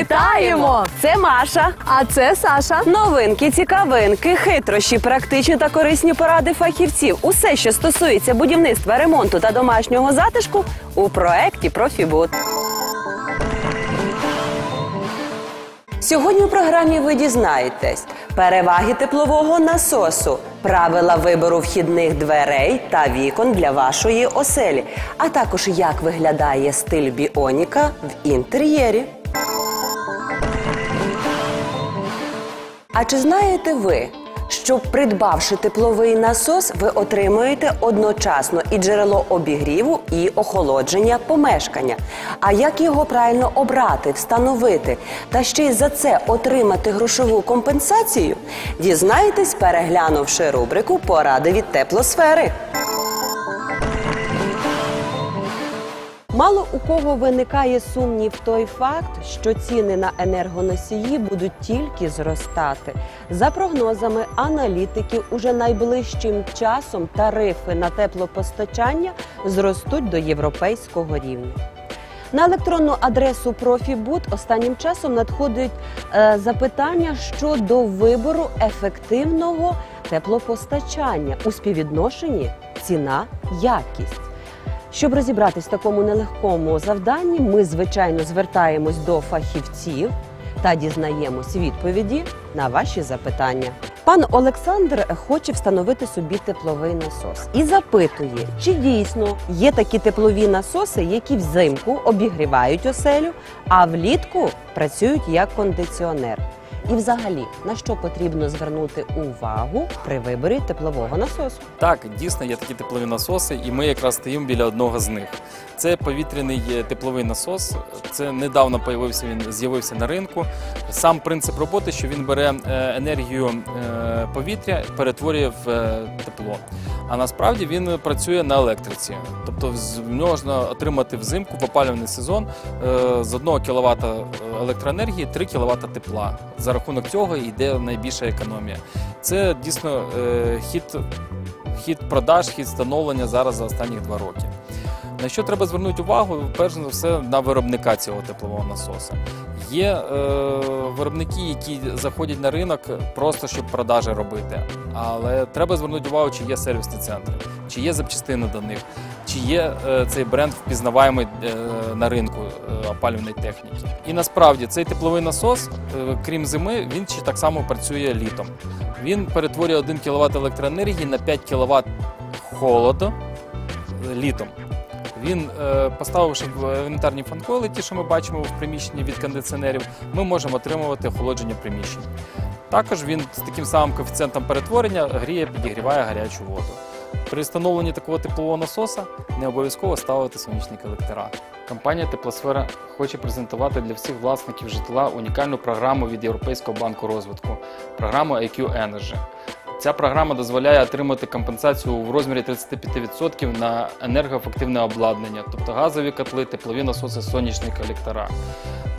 Вітаємо! Це Маша. А це Саша. Новинки, цікавинки, хитрощі, практичні та корисні поради фахівців. Усе, що стосується будівництва, ремонту та домашнього затишку у проєкті Профібут. Сьогодні у програмі ви дізнаєтесь переваги теплового насосу, правила вибору вхідних дверей та вікон для вашої оселі, а також як виглядає стиль біоніка в інтер'єрі. А чи знаєте ви, що придбавши тепловий насос, ви отримуєте одночасно і джерело обігріву, і охолодження помешкання? А як його правильно обрати, встановити та ще й за це отримати грошову компенсацію? Дізнайтесь, переглянувши рубрику Поради від теплосфери. Мало у кого виникає сумнів той факт, що ціни на енергоносії будуть тільки зростати. За прогнозами аналітиків, уже найближчим часом тарифи на теплопостачання зростуть до європейського рівня. На електронну адресу Профібут останнім часом надходить е, запитання щодо вибору ефективного теплопостачання у співвідношенні ціна-якість. Щоб розібратись в такому нелегкому завданні, ми звичайно звертаємось до фахівців та дізнаємось відповіді на ваші запитання. Пан Олександр хоче встановити собі тепловий насос і запитує, чи дійсно є такі теплові насоси, які взимку обігрівають оселю, а влітку працюють як кондиціонер. І, взагалі, на що потрібно звернути увагу при виборі теплового насосу? Так, дійсно є такі теплові насоси, і ми якраз стоїмо біля одного з них. Це повітряний е, тепловий насос. Це недавно він з'явився на ринку. Сам принцип роботи, що він бере е, енергію е, повітря, перетворює в тепло. А насправді він працює на електриці. Тобто можна отримати взимку в опалювальний сезон з 1 кВт електроенергії 3 кВт тепла. За рахунок цього йде найбільша економія. Це дійсно е, хід хід продаж, хід становлення зараз за останні два роки. На що треба звернути увагу? Перш за все на виробника цього теплового насоса. Є е, виробники, які заходять на ринок просто щоб продажі робити. Але треба звернути увагу, чи є сервісні центри, чи є запчастини до них, чи є е, цей бренд впізнаваємий е, на ринку е, опалювальної техніки. І насправді цей тепловий насос, е, крім зими, він ще так само працює літом. Він перетворює 1 кВт електроенергії на 5 кВт холоду е, літом. Він, е, поставивши в елементарні фанколи, ті, що ми бачимо в приміщенні від кондиціонерів, ми можемо отримувати охолодження приміщень. Також він з таким самим коефіцієнтом перетворення гріє, підігріває гарячу воду. При встановленні такого теплового насоса не обов'язково ставити сонячні колектора. Компанія Теплосфера хоче презентувати для всіх власників житла унікальну програму від Європейського банку розвитку програму IQ Energy. Ця програма дозволяє отримати компенсацію в розмірі 35% на енергоефективне обладнання, тобто газові котли, теплові насоси, сонячні колектора.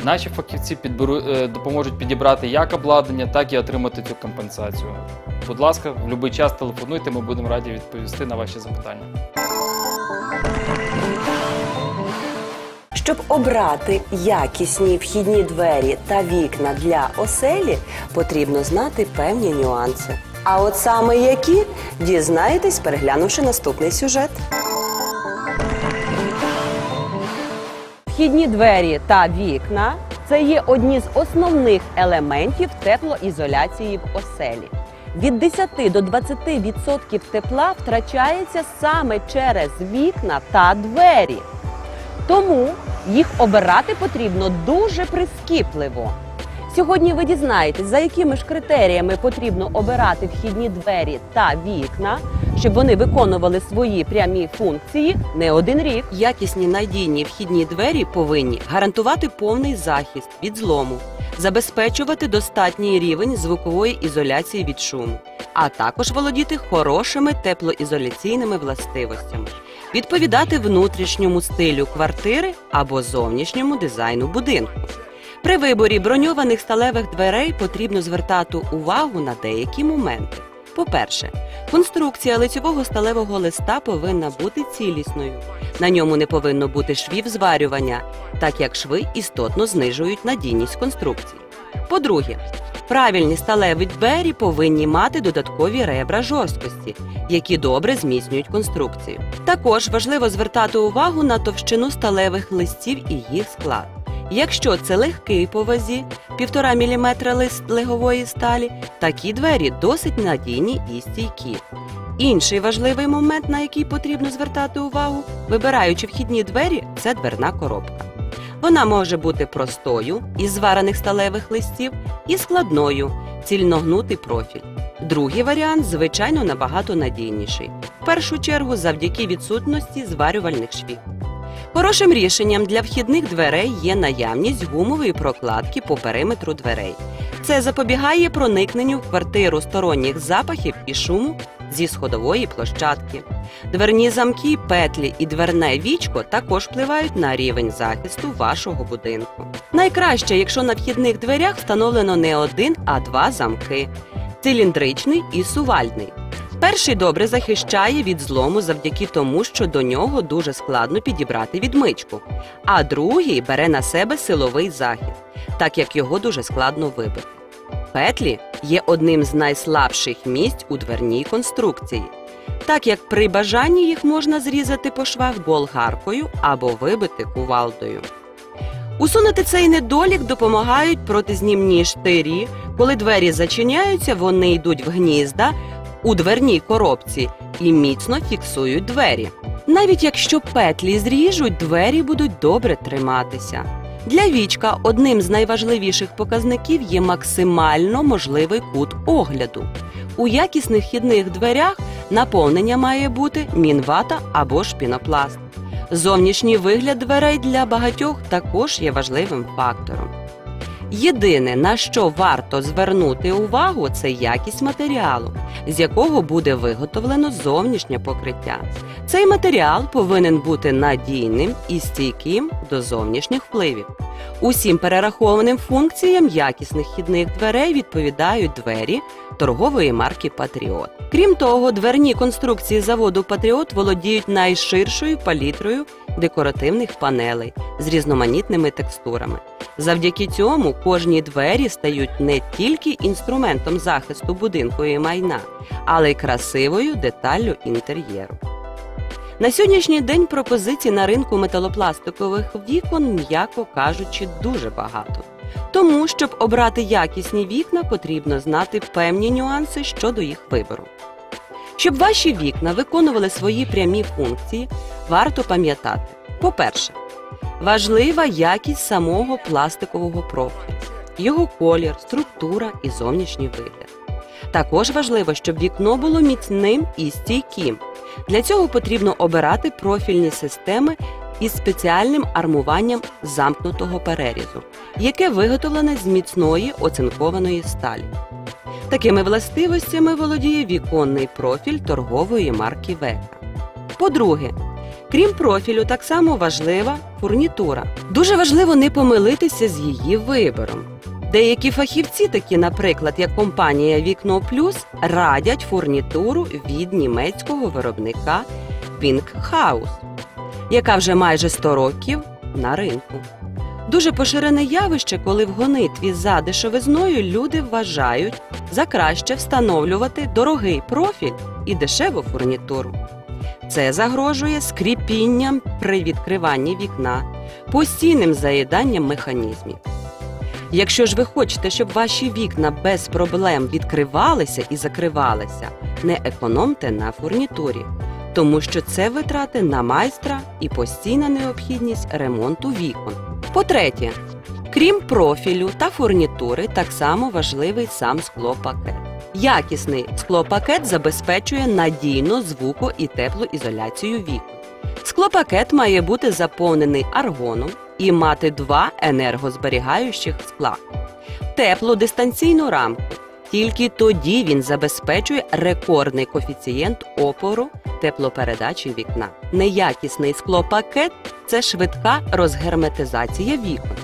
Наші фахівці підберу, е, допоможуть підібрати як обладнання, так і отримати цю компенсацію. Будь ласка, в будь-який час телефонуйте, ми будемо раді відповісти на ваші запитання. Щоб обрати якісні вхідні двері та вікна для оселі, потрібно знати певні нюанси. А от саме які дізнаєтесь, переглянувши наступний сюжет. Вхідні двері та вікна це є одні з основних елементів теплоізоляції в оселі. Від 10 до 20% тепла втрачається саме через вікна та двері. Тому їх обирати потрібно дуже прискіпливо. Сьогодні ви дізнаєтесь, за якими ж критеріями потрібно обирати вхідні двері та вікна, щоб вони виконували свої прямі функції не один рік. Якісні надійні вхідні двері повинні гарантувати повний захист від злому, забезпечувати достатній рівень звукової ізоляції від шуму, а також володіти хорошими теплоізоляційними властивостями, відповідати внутрішньому стилю квартири або зовнішньому дизайну будинку. При виборі броньованих сталевих дверей потрібно звертати увагу на деякі моменти. По-перше, конструкція лицьового сталевого листа повинна бути цілісною. На ньому не повинно бути швів зварювання, так як шви істотно знижують надійність конструкції. По-друге, правильні сталеві двері повинні мати додаткові ребра жорсткості, які добре зміцнюють конструкцію. Також важливо звертати увагу на товщину сталевих листів і їх склад. Якщо це легкий по вазі 1,5 мм лист легової сталі, такі двері досить надійні і стійкі. Інший важливий момент, на який потрібно звертати увагу, вибираючи вхідні двері, це дверна коробка. Вона може бути простою із зварених сталевих листів і складною цільногнутий профіль. Другий варіант, звичайно, набагато надійніший. В першу чергу завдяки відсутності зварювальних швів. Хорошим рішенням для вхідних дверей є наявність гумової прокладки по периметру дверей. Це запобігає проникненню в квартиру сторонніх запахів і шуму зі сходової площадки. Дверні замки, петлі і дверне вічко також впливають на рівень захисту вашого будинку. Найкраще, якщо на вхідних дверях встановлено не один, а два замки циліндричний і сувальний. Перший добре захищає від злому завдяки тому, що до нього дуже складно підібрати відмичку, а другий бере на себе силовий захід, так як його дуже складно вибити. Петлі є одним з найслабших місць у дверній конструкції, так як при бажанні їх можна зрізати по швах болгаркою або вибити кувалдою. Усунути цей недолік допомагають протизнімні штирі. Коли двері зачиняються, вони йдуть в гнізда у дверній коробці і міцно фіксують двері. Навіть якщо петлі зріжуть, двері будуть добре триматися. Для вічка одним з найважливіших показників є максимально можливий кут огляду. У якісних хідних дверях наповнення має бути мінвата або ж пінопласт. Зовнішній вигляд дверей для багатьох також є важливим фактором. Єдине, на що варто звернути увагу, це якість матеріалу, з якого буде виготовлено зовнішнє покриття. Цей матеріал повинен бути надійним і стійким до зовнішніх впливів. Усім перерахованим функціям якісних хідних дверей відповідають двері торгової марки Патріот. Крім того, дверні конструкції заводу Патріот володіють найширшою палітрою декоративних панелей з різноманітними текстурами. Завдяки цьому кожні двері стають не тільки інструментом захисту будинку і майна, але й красивою деталлю інтер'єру. На сьогоднішній день пропозицій на ринку металопластикових вікон, м'яко кажучи, дуже багато. Тому, щоб обрати якісні вікна, потрібно знати певні нюанси щодо їх вибору. Щоб ваші вікна виконували свої прямі функції, варто пам'ятати: по-перше, важлива якість самого пластикового профілю, його колір, структура і зовнішній вигляд. Також важливо, щоб вікно було міцним і стійким. Для цього потрібно обирати профільні системи із спеціальним армуванням замкнутого перерізу, яке виготовлене з міцної оцинкованої сталі. Такими властивостями володіє віконний профіль торгової марки Века. По-друге, крім профілю, так само важлива фурнітура. Дуже важливо не помилитися з її вибором. Деякі фахівці, такі, наприклад, як компанія Вікно Плюс, радять фурнітуру від німецького виробника Pinkhaus, яка вже майже 100 років на ринку. Дуже поширене явище, коли в гонитві за дешевизною люди вважають за краще встановлювати дорогий профіль і дешеву фурнітуру. Це загрожує скріпінням при відкриванні вікна, постійним заїданням механізмів. Якщо ж ви хочете, щоб ваші вікна без проблем відкривалися і закривалися, не економте на фурнітурі, тому що це витрати на майстра і постійна необхідність ремонту вікон. По-третє, крім профілю та фурнітури, так само важливий сам склопакет. Якісний склопакет забезпечує надійну звуко і теплоізоляцію вікон. Склопакет має бути заповнений аргоном і мати два енергозберігаючих скла. Теплу дистанційну рамку. Тільки тоді він забезпечує рекордний коефіцієнт опору теплопередачі вікна. Неякісний склопакет це швидка розгерметизація вікон.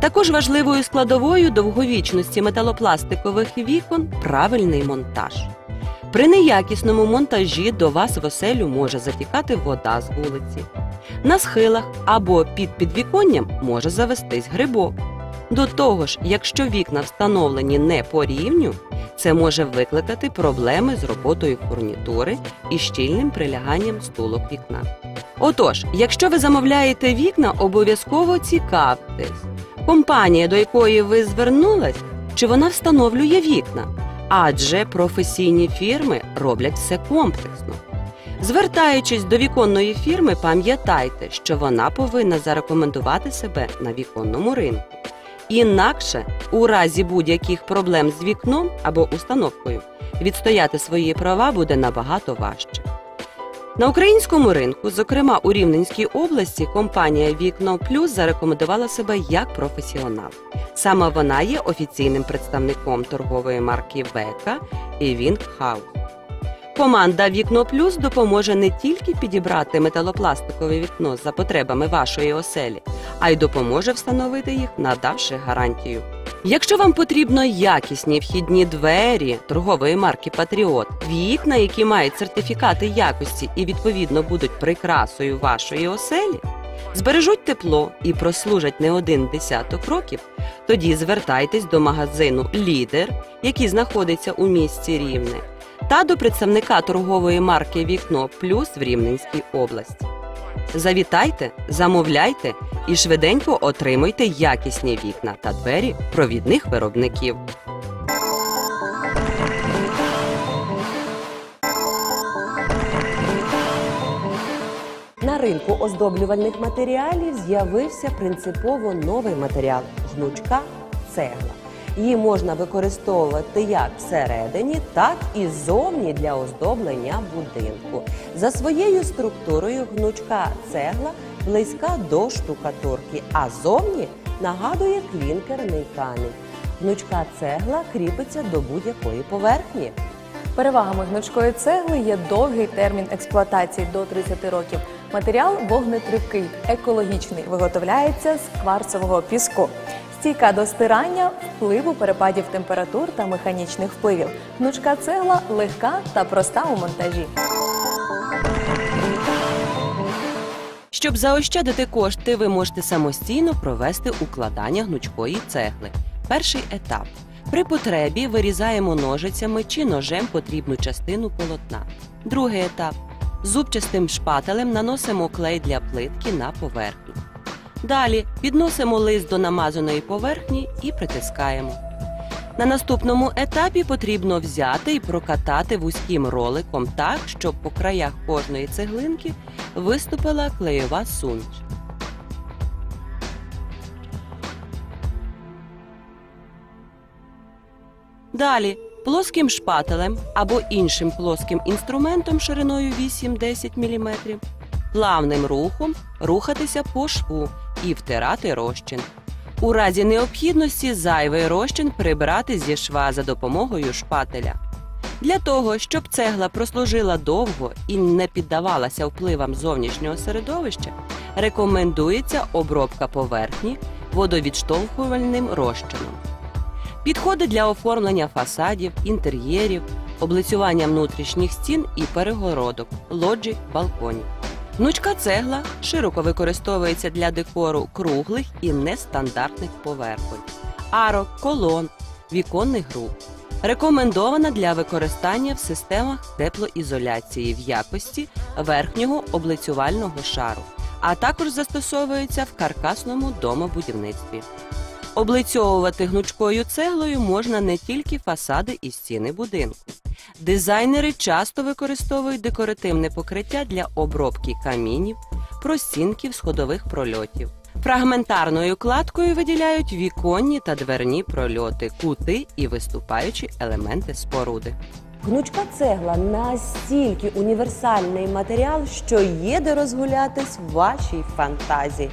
Також важливою складовою довговічності металопластикових вікон правильний монтаж. При неякісному монтажі до вас в оселю може затікати вода з вулиці. На схилах або під підвіконням може завестись грибок. До того ж, якщо вікна встановлені не по рівню, це може викликати проблеми з роботою фурнітури і щільним приляганням стулок вікна. Отож, якщо ви замовляєте вікна, обов'язково цікавтесь, компанія, до якої ви звернулись, чи вона встановлює вікна, адже професійні фірми роблять все комплексно. Звертаючись до віконної фірми, пам'ятайте, що вона повинна зарекомендувати себе на віконному ринку. Інакше, у разі будь-яких проблем з вікном або установкою, відстояти свої права буде набагато важче. На українському ринку, зокрема у Рівненській області, компанія Вікно Плюс зарекомендувала себе як професіонал. Саме вона є офіційним представником торгової марки Века і Вінгхаус. Команда Вікно Плюс допоможе не тільки підібрати металопластикове вікно за потребами вашої оселі, а й допоможе встановити їх, надавши гарантію. Якщо вам потрібно якісні вхідні двері торгової марки Патріот, вікна, які мають сертифікати якості і відповідно будуть прикрасою вашої оселі, збережуть тепло і прослужать не один десяток років, тоді звертайтесь до магазину Лідер, який знаходиться у місті Рівне, та до представника торгової марки Вікно Плюс в Рівненській області. Завітайте, замовляйте і швиденько отримуйте якісні вікна та двері провідних виробників. На ринку оздоблювальних матеріалів з'явився принципово новий матеріал гнучка цегла. Її можна використовувати як всередині, так і ззовні для оздоблення будинку. За своєю структурою гнучка цегла близька до штукатурки, а зовні нагадує клінкерний камінь. Гнучка цегла кріпиться до будь-якої поверхні. Перевагами гнучкої цегли є довгий термін експлуатації до 30 років. Матеріал вогнетривкий, екологічний, виготовляється з кварцевого піску. Стійка до стирання, впливу перепадів температур та механічних впливів. Гнучка цегла легка та проста у монтажі. Щоб заощадити кошти, ви можете самостійно провести укладання гнучкої цегли. Перший етап. При потребі вирізаємо ножицями чи ножем потрібну частину полотна. Другий етап. Зубчастим шпателем наносимо клей для плитки на поверхню. Далі підносимо лист до намазаної поверхні і притискаємо. На наступному етапі потрібно взяти і прокатати вузьким роликом так, щоб по краях кожної цеглинки виступила клеєва суміш. Далі плоским шпателем або іншим плоским інструментом шириною 8-10 мм плавним рухом рухатися по шву і втирати розчин. У разі необхідності зайвий розчин прибрати зі шва за допомогою шпателя. Для того, щоб цегла прослужила довго і не піддавалася впливам зовнішнього середовища, рекомендується обробка поверхні водовідштовхувальним розчином. Підходи для оформлення фасадів, інтер'єрів, облицювання внутрішніх стін і перегородок, лоджій, балконів. Гнучка цегла широко використовується для декору круглих і нестандартних поверхонь, арок, колон, віконних груп. Рекомендована для використання в системах теплоізоляції в якості верхнього облицювального шару, а також застосовується в каркасному домобудівництві. Облицьовувати гнучкою цеглою можна не тільки фасади і стіни будинку. Дизайнери часто використовують декоративне покриття для обробки камінів, простінків сходових прольотів. Фрагментарною кладкою виділяють віконні та дверні прольоти, кути і виступаючі елементи споруди. Гнучка цегла настільки універсальний матеріал, що є де розгулятись в вашій фантазії.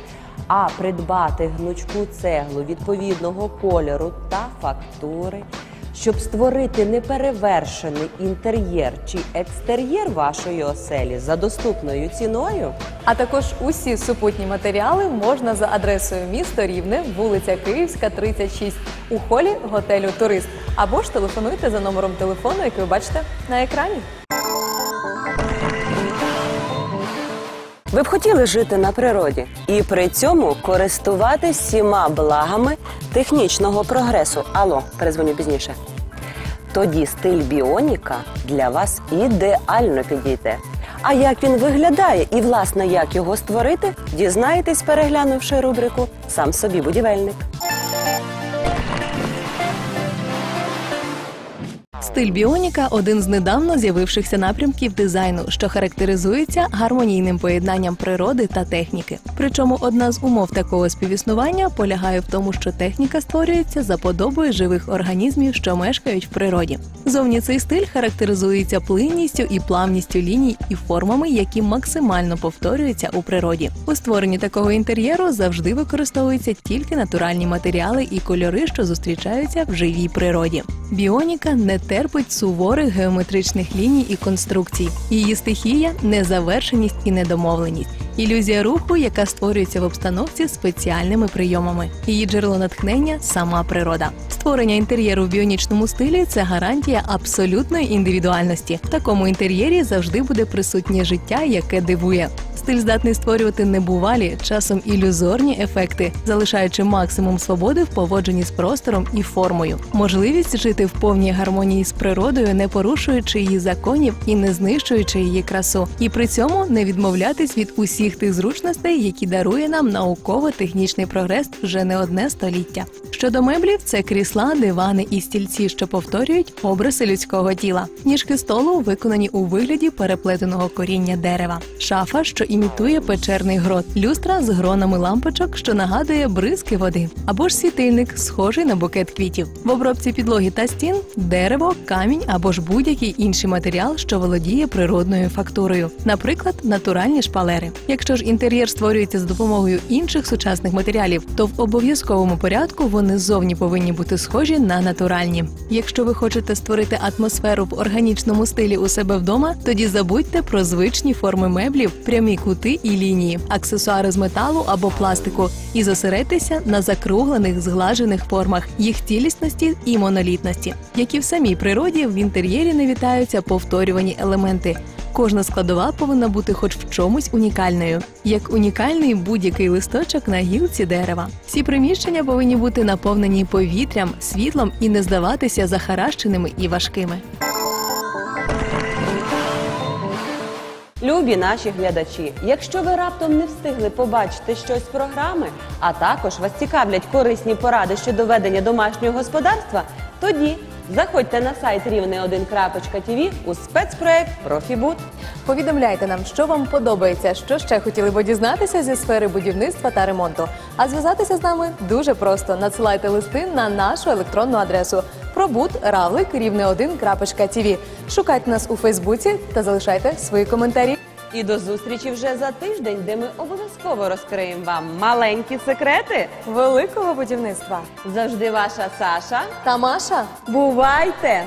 А придбати гнучку цеглу відповідного кольору та фактури, Щоб створити неперевершений інтер'єр чи екстер'єр вашої оселі за доступною ціною, А також усі супутні матеріали можна за адресою місто Рівне, вулиця Київська, 36 у холі готелю Турист. Або ж телефонуйте за номером телефону, який ви бачите на екрані. Ви б хотіли жити на природі і при цьому користуватись всіма благами технічного прогресу. Алло, перезвоню пізніше. Тоді стиль біоніка для вас ідеально підійде. А як він виглядає і, власне, як його створити, дізнаєтесь, переглянувши рубрику Сам собі будівельник. Стиль біоніка один з недавно з'явившихся напрямків дизайну, що характеризується гармонійним поєднанням природи та техніки. Причому одна з умов такого співіснування полягає в тому, що техніка створюється за подобою живих організмів, що мешкають в природі. Зовні цей стиль характеризується плинністю і плавністю ліній і формами, які максимально повторюються у природі. У створенні такого інтер'єру завжди використовуються тільки натуральні матеріали і кольори, що зустрічаються в живій природі. Біоніка не терпить суворих геометричних ліній і конструкцій. Її стихія незавершеність і недомовленість. Ілюзія руху, яка створюється в обстановці спеціальними прийомами. Її джерело натхнення сама природа. Створення інтер'єру в біонічному стилі це гарантія абсолютної індивідуальності. В такому інтер'єрі завжди буде присутнє життя, яке дивує. Стиль здатний створювати небувалі, часом ілюзорні ефекти, залишаючи максимум свободи в поводженні з простором і формою. Можливість жити в повній гармонії з природою, не порушуючи її законів і не знищуючи її красу, і при цьому не відмовлятись від усіх тих зручностей, які дарує нам науково-технічний прогрес вже не одне століття. Щодо меблів, це крісла, дивани і стільці, що повторюють обриси людського тіла. Ніжки столу виконані у вигляді переплетеного коріння дерева, шафа, що імітує печерний грот, люстра з гронами лампочок, що нагадує бризки води, або ж світильник, схожий на букет квітів. В обробці підлоги та стін дерево, камінь або ж будь-який інший матеріал, що володіє природною фактурою, наприклад, натуральні шпалери. Якщо ж інтер'єр створюється з допомогою інших сучасних матеріалів, то в обов'язковому порядку вони ззовні повинні бути схожі на натуральні. Якщо ви хочете створити атмосферу в органічному стилі у себе вдома, тоді забудьте про звичні форми меблів, прямі кути і лінії, аксесуари з металу або пластику, і зосередьтеся на закруглених зглажених формах, їх цілісності і монолітності, які в самій природі в інтер'єрі не вітаються повторювані елементи. Кожна складова повинна бути хоч в чомусь унікальною, як унікальний будь-який листочок на гілці дерева. Всі приміщення повинні бути наповнені повітрям, світлом і не здаватися захаращеними і важкими. Любі наші глядачі, якщо ви раптом не встигли побачити щось з програми, а також вас цікавлять корисні поради щодо ведення домашнього господарства, тоді заходьте на сайт рівне1.tv у спецпроект Профібут. Повідомляйте нам, що вам подобається, що ще хотіли б дізнатися зі сфери будівництва та ремонту. А зв'язатися з нами дуже просто. Надсилайте листи на нашу електронну адресу пробут.равлик рівне 1.tv. Шукайте нас у Фейсбуці та залишайте свої коментарі. І до зустрічі вже за тиждень, де ми обов'язково розкриємо вам маленькі секрети. Великого будівництва Завжди ваша Саша. та Маша. Бувайте!